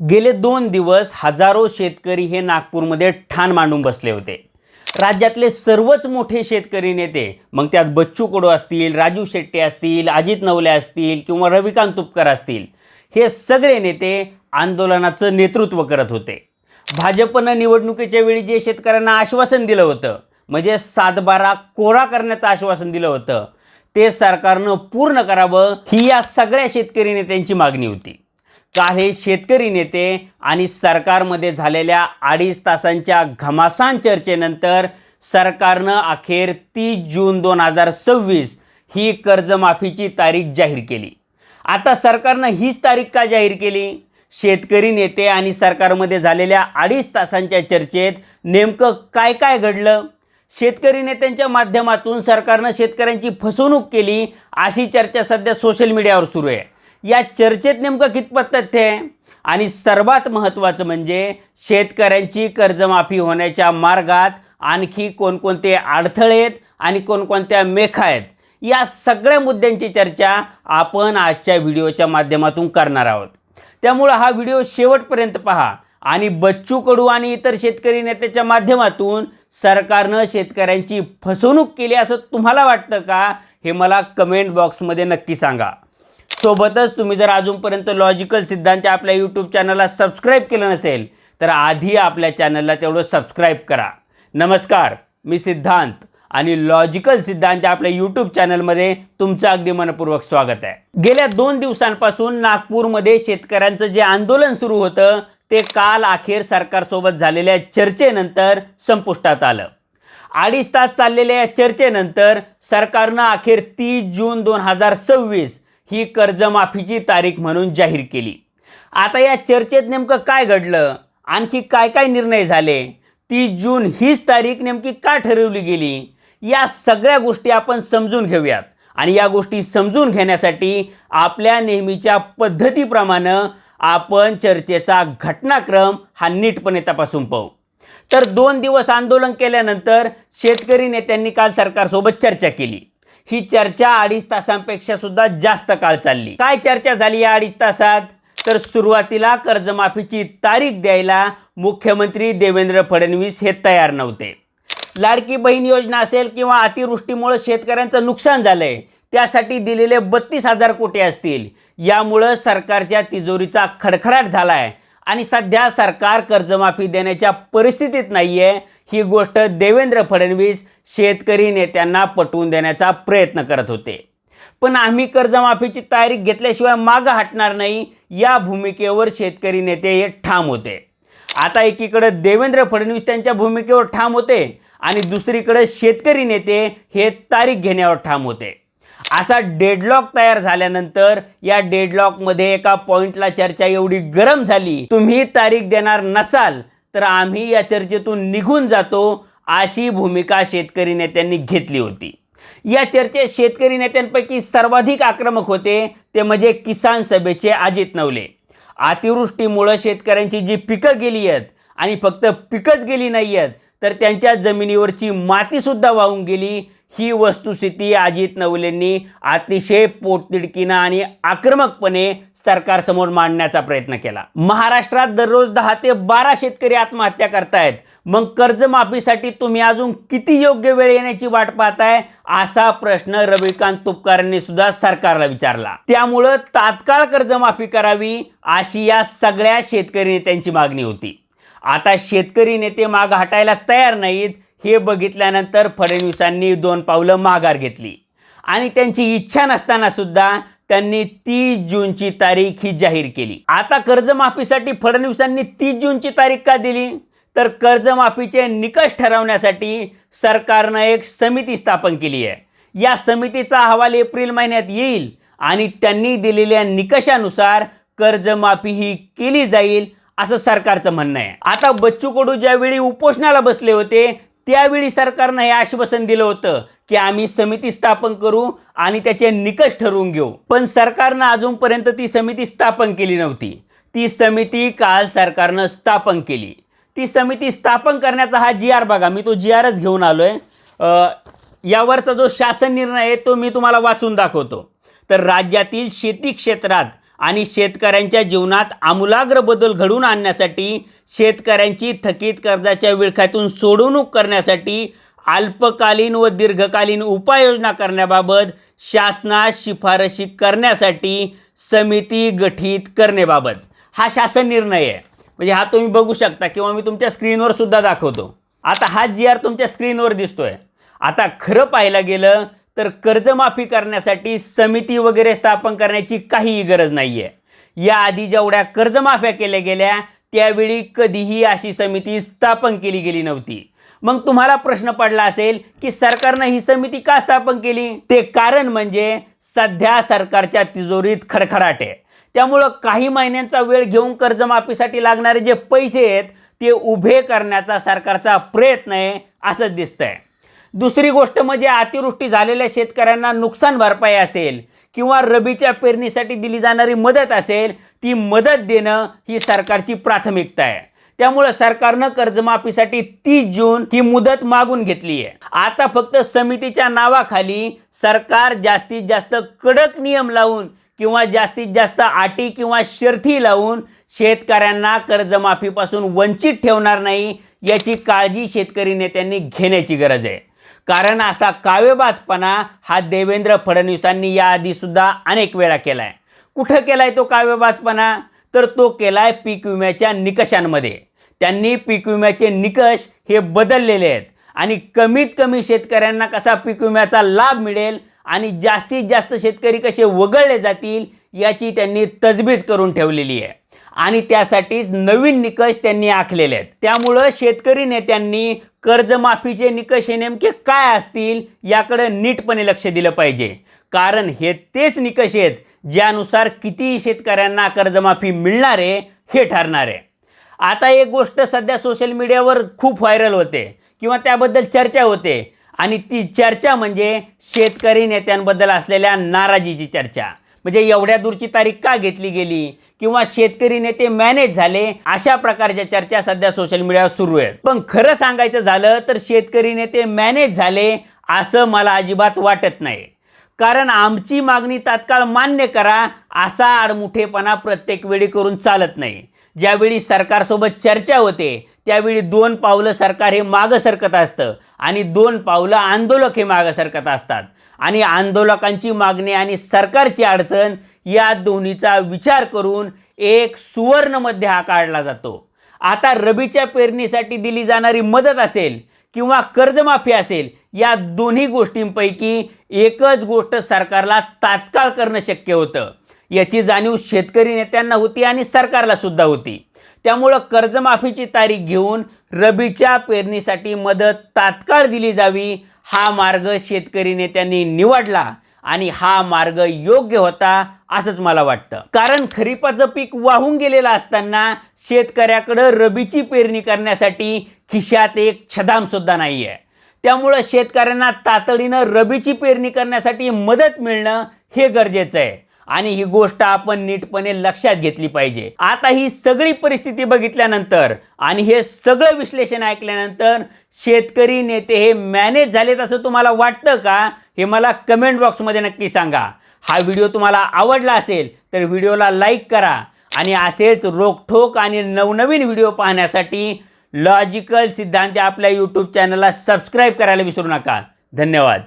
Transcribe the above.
गेले दोन दिवस हजारो शेतकरी हे नागपूरमध्ये ठाण मांडून बसले होते. राज्यातले सर्वच मोठे शेतकरी नेते मग त्यात बच्चू कडू असतील राजू शेट्टी असतील अजित नवले असतील किंवा रविकांत तुपकर असतील हे सगळे नेते आंदोलनाचं नेतृत्व करत होते. भाजपनं निवडणुकीच्या वेळी जे शेतकऱ्यांना आश्वासन दिलं होतं म्हणजे सातबारा कोरा करण्याचं आश्वासन दिलं होतं ते सरकारनं पूर्ण करावं ही या सगळ्या शेतकरी नेत्यांची मागणी होती. काल हे शेतकरी नेते आणि सरकारमध्ये झालेल्या अडीच तासांच्या घमासान चर्चेनंतर सरकारनं अखेर तीस जून दोन हजार सव्वीस ही कर्जमाफीची तारीख जाहीर केली. आता सरकारनं हीच तारीख का जाहीर केली? शेतकरी नेते आणि सरकारमध्ये झालेल्या अडीच तासांच्या चर्चेत नेमकं काय काय घडलं? शेतकरी नेत्यांच्या माध्यमातून सरकारनं शेतकऱ्यांची फसवणूक केली अशी चर्चा सध्या सोशल मीडियावर सुरू आहे. या चर्चेत नेमकं कितपत तथ्य आहे आणि सर्वात महत्त्वाचं म्हणजे शेतकऱ्यांची कर्जमाफी होण्याच्या मार्गात आणखी कोणकोणते अडथळे आहेत आणि कोणकोणत्या मेखा आहेत? या सगळ्या मुद्द्यांची चर्चा आपण आजच्या व्हिडिओच्या माध्यमातून करणार आहोत. त्यामुळं हा व्हिडिओ शेवटपर्यंत पहा आणि बच्चू कडू आणि इतर शेतकरी नेत्याच्या माध्यमातून सरकारनं शेतकऱ्यांची फसवणूक केली असं तुम्हाला वाटतं का? हे मला कमेंट बॉक्समध्ये नक्की सांगा. सोबतच तुम्ही जर अजूनपर्यंत लॉजिकल सिद्धांत आपल्या यूट्यूब चॅनलला सबस्क्राईब केलं नसेल तर आधी आपल्या चॅनलला तेवढं सबस्क्राईब करा. नमस्कार मी सिद्धांत आणि लॉजिकल सिद्धांत आपल्या यूट्यूब चॅनलमध्ये तुमचं अगदी मनपूर्वक स्वागत आहे. गेल्या दोन दिवसांपासून नागपूरमध्ये शेतकऱ्यांचं जे आंदोलन सुरू होतं ते काल अखेर सरकारसोबत झालेल्या चर्चेनंतर संपुष्टात आलं. अडीच तास चाललेल्या या चर्चेनंतर सरकारनं अखेर तीस जून दोन हजार सव्वीस ही कर्जमाफीची तारीख म्हणून जाहीर केली. आता या चर्चेत नेमकं काय घडलं? आणखी काय काय निर्णय झाले? तीस जून हीच तारीख नेमकी का ठरवली गेली? या सगळ्या गोष्टी आपण समजून घेऊयात. आणि या गोष्टी समजून घेण्यासाठी आपल्या नेहमीच्या पद्धतीप्रमाणे आपण चर्चेचा घटनाक्रम हा नीटपणे तपासून पाहू. तर दोन दिवस आंदोलन केल्यानंतर शेतकरी नेत्यांनी काल सरकारसोबत चर्चा केली. ही चर्चा अडीच तासांपेक्षा सुद्धा जास्त काळ चालली. काय चर्चा झाली या अडीच तासात? तर सुरुवातीला कर्जमाफीची तारीख द्यायला मुख्यमंत्री देवेंद्र फडणवीस हे तयार नव्हते. लाडकी बहीण योजना असेल किंवा अतिवृष्टीमुळे शेतकऱ्यांचं नुकसान झालंय त्यासाठी दिलेले बत्तीस हजार कोटी असतील. यामुळं सरकारच्या तिजोरीचा खडखडाट झाला आहे आणि सध्या सरकार कर्जमाफी देण्याच्या परिस्थितीत नाही आहे ही गोष्ट देवेंद्र फडणवीस शेतकरी नेत्यांना पटवून देण्याचा प्रयत्न करत होते. पण आम्ही कर्जमाफीची तारीख घेतल्याशिवाय मागं हटणार नाही या भूमिकेवर शेतकरी नेते हे ठाम होते. आता एकीकडे देवेंद्र फडणवीस त्यांच्या भूमिकेवर ठाम होते आणि दुसरीकडे शेतकरी नेते हे तारीख घेण्यावर ठाम होते. असा डेडलॉक तयार झाल्यानंतर या डेडलॉकमध्ये एका पॉईंटला चर्चा एवढी गरम झाली तुम्ही तारीख देणार नसाल तर आम्ही या चर्चेतून निघून जातो अशी भूमिका शेतकरी नेत्यांनी घेतली होती. या चर्चेत शेतकरी नेत्यांपैकी सर्वाधिक आक्रमक होते ते म्हणजे किसान सभेचे अजित नवले. अतिवृष्टीमुळं शेतकऱ्यांची जी पिकं गेली आहेत आणि फक्त पिकंच गेली नाही आहेत तर त्यांच्या जमिनीवरची मातीसुद्धा वाहून गेली ही वस्तुस्थिती अजित नवलेंनी अतिशय पोटतिडकीनं आणि आक्रमकपणे सरकारसमोर मांडण्याचा प्रयत्न केला. महाराष्ट्रात दररोज दहा ते बारा शेतकरी आत्महत्या करतायत. मग कर्जमाफीसाठी तुम्ही अजून किती योग्य वेळ येण्याची वाट पाहताय? असा प्रश्न रविकांत तुपकरांनी सुद्धा सरकारला विचारला. त्यामुळं तात्काळ कर्जमाफी करावी अशी या सगळ्या शेतकरी नेत्यांची मागणी होती. आता शेतकरी नेते माग हटायला तयार नाहीत हे बघितल्यानंतर फडणवीसांनी दोन पावलं माघार घेतली. आणि त्यांची इच्छा नसताना सुद्धा त्यांनी तीस जूनची तारीख ही जाहीर केली. आता कर्जमाफीसाठी फडणवीसांनी तीस जूनची तारीख का दिली? तर कर्जमाफीचे निकष ठरवण्यासाठी सरकारनं एक समिती स्थापन केली आहे. या समितीचा अहवाल एप्रिल महिन्यात येईल आणि त्यांनी दिलेल्या निकषानुसार कर्जमाफी ही केली जाईल असं सरकारचं म्हणणं आहे. आता बच्चू कडू ज्यावेळी उपोषणाला बसले होते त्यावेळी सरकारनं हे आश्वासन दिलं होतं की आम्ही समिती स्थापन करू आणि त्याचे निकष ठरवून घेऊ. पण सरकारनं अजूनपर्यंत ती समिती स्थापन केली नव्हती. ती समिती काल सरकारनं स्थापन केली. ती समिती स्थापन करण्याचा हा जी आर बघा मी तो जी आरच घेऊन आलो आहे यावरचा जो शासन निर्णय आहे तो मी तुम्हाला वाचून दाखवतो. तर राज्यातील शेती क्षेत्रात आणि शेतकऱ्यांच्या जीवनात आमूलाग्र बदल घडवून आणण्यासाठी शेतकऱ्यांची थकीत कर्जाच्या विळख्यातून सोडवणूक करण्यासाठी अल्पकालीन व दीर्घकालीन उपाययोजना करण्याबाबत शासनास शिफारशी करण्यासाठी समिती गठीत करण्याबाबत. हा शासन निर्णय आहे. म्हणजे हा तुम्ही बघू शकता किंवा मी तुमच्या स्क्रीनवर सुद्धा दाखवतो. आता हा जी आर तुमच्या स्क्रीनवर दिसतोय. आता खरं पाहायला गेलं तर कर्जमाफी करण्यासाठी समिती वगैरे स्थापन करण्याची काहीही गरज नाही आहे याआधी जेवढ्या कर्जमाफ्या केल्या गेल्या त्यावेळी कधीही अशी समिती स्थापन केली गेली नव्हती. मग तुम्हाला प्रश्न पडला असेल की सरकारनं ही समिती का स्थापन केली? ते कारण म्हणजे सध्या सरकारच्या तिजोरीत खडखडाट आहे. त्यामुळं काही महिन्यांचा वेळ घेऊन कर्जमाफीसाठी लागणारे जे पैसे आहेत ते उभे करण्याचा सरकारचा प्रयत्न आहे असंच दिसतंय. दुसरी गोष्ट म्हणजे अतिवृष्टी झालेल्या शेतकऱ्यांना नुकसान भरपाई असेल किंवा रबीच्या पेरणीसाठी दिली जाणारी मदत असेल ती मदत देणं ही सरकारची प्राथमिकता आहे. त्यामुळं सरकारनं कर्जमाफीसाठी तीस जून ही मुदत मागून घेतली आहे. आता फक्त समितीच्या नावाखाली सरकार जास्तीत जास्त कडक नियम लावून किंवा जास्तीत जास्त अटी किंवा शर्थी लावून शेतकऱ्यांना कर्जमाफीपासून वंचित ठेवणार नाही याची काळजी शेतकरी नेत्यांनी घेण्याची गरज आहे. कारण असा काव्यबाजपणा हा देवेंद्र फडणवीसांनी याआधीसुद्धा अनेक वेळा केला आहे कुठं केला आहे तो काव्यबाजपणा तर तो केला आहे पीक विम्याच्या निकषांमध्ये. त्यांनी पीक विम्याचे निकष हे बदललेले आहेत. आणि कमीत कमी शेतकऱ्यांना कसा पीक विम्याचा लाभ मिळेल आणि जास्तीत जास्त शेतकरी कसे वगळले जातील याची त्यांनी तजबीज करून ठेवलेली आहे. आणि त्यासाठीच नवीन निकष त्यांनी आखलेले आहेत. त्यामुळं शेतकरी नेत्यांनी कर्जमाफीचे निकष हे नेमके काय असतील याकडे नीटपणे लक्ष दिलं पाहिजे. कारण हे तेच निकष आहेत ज्यानुसार किती शेतकऱ्यांना कर्जमाफी मिळणार आहे हे ठरणार. आहे आता एक गोष्ट सध्या सोशल मीडियावर खूप व्हायरल होते किंवा त्याबद्दल चर्चा होते आणि ती चर्चा म्हणजे शेतकरी नेत्यांबद्दल असलेल्या नाराजीची चर्चा. म्हणजे एवढ्या दूरची तारीख का घेतली गेली? किंवा शेतकरी नेते मॅनेज झाले? अशा प्रकारच्या चर्चा सध्या सोशल मीडियावर सुरू आहेत. पण खरं सांगायचं झालं तर शेतकरी नेते मॅनेज झाले असं मला अजिबात वाटत नाही. कारण आमची मागणी तात्काळ मान्य करा असा आडमुठेपणा प्रत्येक वेळी करून चालत नाही. ज्यावेळी सरकारसोबत चर्चा होते त्यावेळी दोन पावलं सरकार हे मागं सरकत असतं आणि दोन पावलं आंदोलक हे मागं सरकत असतात. आणि आंदोलकांची मागणी आणि सरकारची अडचण या दोन्हीचा विचार करून एक सुवर्णमध्ये हा काढला जातो. आता रबीच्या पेरणीसाठी दिली जाणारी मदत असेल किंवा कर्जमाफी असेल या दोन्ही गोष्टींपैकी एकच गोष्ट सरकारला तात्काळ करणं शक्य होतं. याची जाणीव शेतकरी नेत्यांना होती आणि सरकारला सुद्धा होती. त्यामुळं कर्जमाफीची तारीख घेऊन रबीच्या पेरणीसाठी मदत तात्काळ दिली जावी हा मार्ग शेतकरी नेत्यांनी निवडला आणि हा मार्ग योग्य होता असंच मला वाटतं. कारण खरीपाचं पीक वाहून गेलेलं असताना शेतकऱ्याकडं रबीची पेरणी करण्यासाठी खिशात एक छदाम सुद्धा नाही आहे त्यामुळं शेतकऱ्यांना तातडीनं रबीची पेरणी करण्यासाठी मदत मिळणं हे गरजेचं आहे. आणि ही गोष्ट आपण नीटपणे लक्षात घेतली पाहिजे. आता ही सगळी परिस्थिती बघितल्यानंतर आणि हे सगळं विश्लेषण ऐकल्यानंतर शेतकरी नेते हे मॅनेज झालेत असं तुम्हाला वाटतं का? हे मला कमेंट बॉक्समध्ये नक्की सांगा. हा व्हिडिओ तुम्हाला आवडला असेल तर व्हिडिओला लाईक करा आणि असेच रोखोक आणि नवनवीन व्हिडिओ पाहण्यासाठी लॉजिकल सिद्धांत आपल्या यूट्यूब चॅनलला सबस्क्राईब करायला विसरू नका. धन्यवाद.